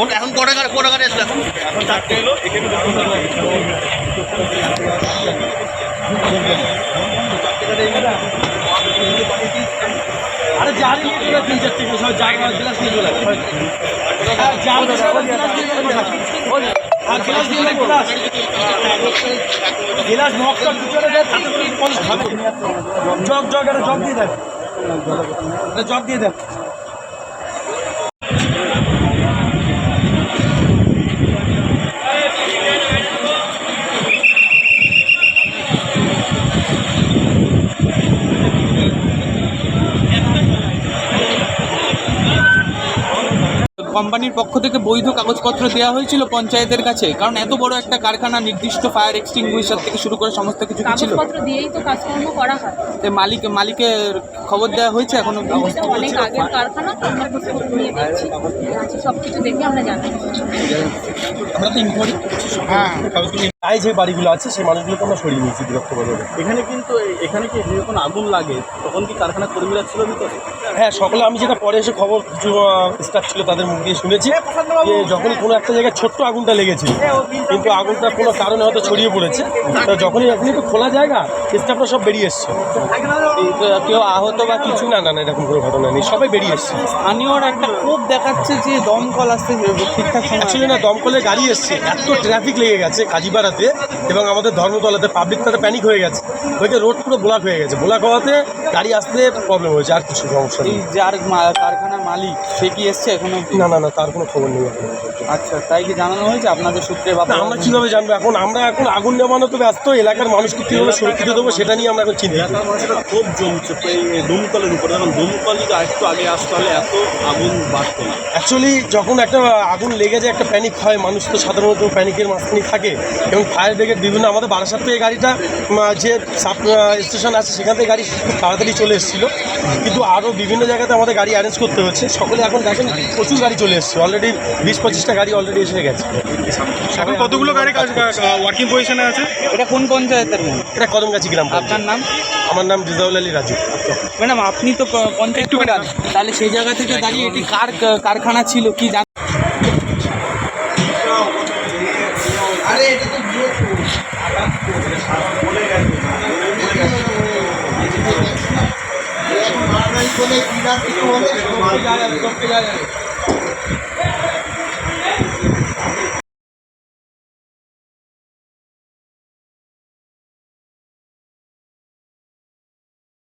মোট এখন কটা কটা আসলো এখন? এখন চারটে এলো এখানে আরে নিয়ে তিন সব হ্যাঁ, জগ জগ দিয়ে দেয়। জগ দিয়ে দেয়। কোম্পানির পক্ষ থেকে বৈধ কাগজপত্র দেওয়া হয়েছিল পঞ্চায়েতের কাছে কারণ এত বড় একটা কারখানা নির্দিষ্ট ফায়ার এক্সটিংগুইশার থেকে শুরু করে সমস্ত কিছু ছিল। কাগজপত্র দিয়েই তো কাজকর্ম করা হয়। তো মালিক মালিকের খবর দেওয়া হয়েছে এখন এটা অনেক আগের কারখানা তো আমরা খোঁজ নিয়ে দেখছি। আছে সব কিছু দেখে আমরা জানি আমরা তো ইনকোয়ারি এই যে বাড়িগুলো আছে সেই মানুষগুলোকে আমরা সরিয়ে নিয়েছি বিরক্ত বাজারে এখানে কিন্তু এখানে কি যখন আগুন লাগে তখন কি কারখানা কর্মীরা ছিল ভিতরে? হ্যাঁ সকলে আমি যেটা পরে এসে খবর কিছু স্টাফ ছিল তাদের মুখ দিয়ে শুনেছি যে যখনই কোনো একটা জায়গায় ছোট্ট আগুনটা লেগেছিল কিন্তু আগুনটা কোনো কারণে হয়তো ছড়িয়ে পড়েছে। তো যখনই এখনই তো খোলা জায়গা স্টাফরা সব বেরিয়ে এসছে। কেউ আহত বা কিছু না না না এরকম কোনো ঘটনা নেই সবাই বেরিয়ে এসছে। স্থানীয়র একটা খুব দেখাচ্ছে যে দমকল আসতে ঠিকঠাক না দমকলের গাড়ি এসছে এত ট্রাফিক লেগে গেছে কাজীপাড়াতে এবং আমাদের ধর্মতলাতে পাবলিক তাতে প্যানিক হয়ে গেছে। ওইটা রোড পুরো ব্লক হয়ে গেছে। ব্লক হওয়াতে গাড়ি আসতে প্রবলেম হয়েছে আর কিছু সমস্যা নেই। যার কারখানার মালিক সে কি এসছে এখনও? না না না তার কোনো খবর নেই আচ্ছা তাই কি জানানো হয়েছে আপনাদের সূত্রে বা আমরা কীভাবে জানব এখন? আমরা এখন আগুন নেওয়ানো তো ব্যস্ত এলাকার মানুষকে কীভাবে সুরক্ষিত দেবো সেটা নিয়ে আমরা এখন চিন্তিত। এলাকার মানুষেরা খুব জমছে এই দমকলের উপরে। যখন দমকল যদি আরেকটু আগে আসতে হলে এত আগুন বাড়তো না। অ্যাকচুয়ালি যখন একটা আগুন লেগে যায় একটা প্যানিক হয় মানুষ তো সাধারণত প্যানিকের মাঝখানে থাকে। এবং ফায়ার ব্রিগেড বিভিন্ন আমাদের বারাসাত থেকে গাড়িটা যে সাব স্টেশন আছে সেখান থেকে গাড়ি খুব তাড়াতাড়ি চলে এসেছিল। কিন্তু আরও বিভিন্ন জায়গাতে আমাদের গাড়ি অ্যারেঞ্জ করতে হচ্ছে। সকলে এখন দেখেন প্রচুর গাড়ি চলে এসছে। অলরেডি বিশ পঁচিশটা গাড়ি অলরেডি এসে গেছে। এখন কতগুলো গাড়ি ওয়ার্কিং পজিশনে আছে? এটা কোন পঞ্চায়েতের মনে এটা কদমগাছি গ্রাম আপনার নাম? আমার নাম রিজাউল আলী রাজু। ম্যাডাম আপনি তো পঞ্চায়েত তাহলে সেই জায়গা থেকে দাঁড়িয়ে এটি কার কারখানা ছিল কি জান বলে ক্রীড়া থেকে বলে সব জায়গায়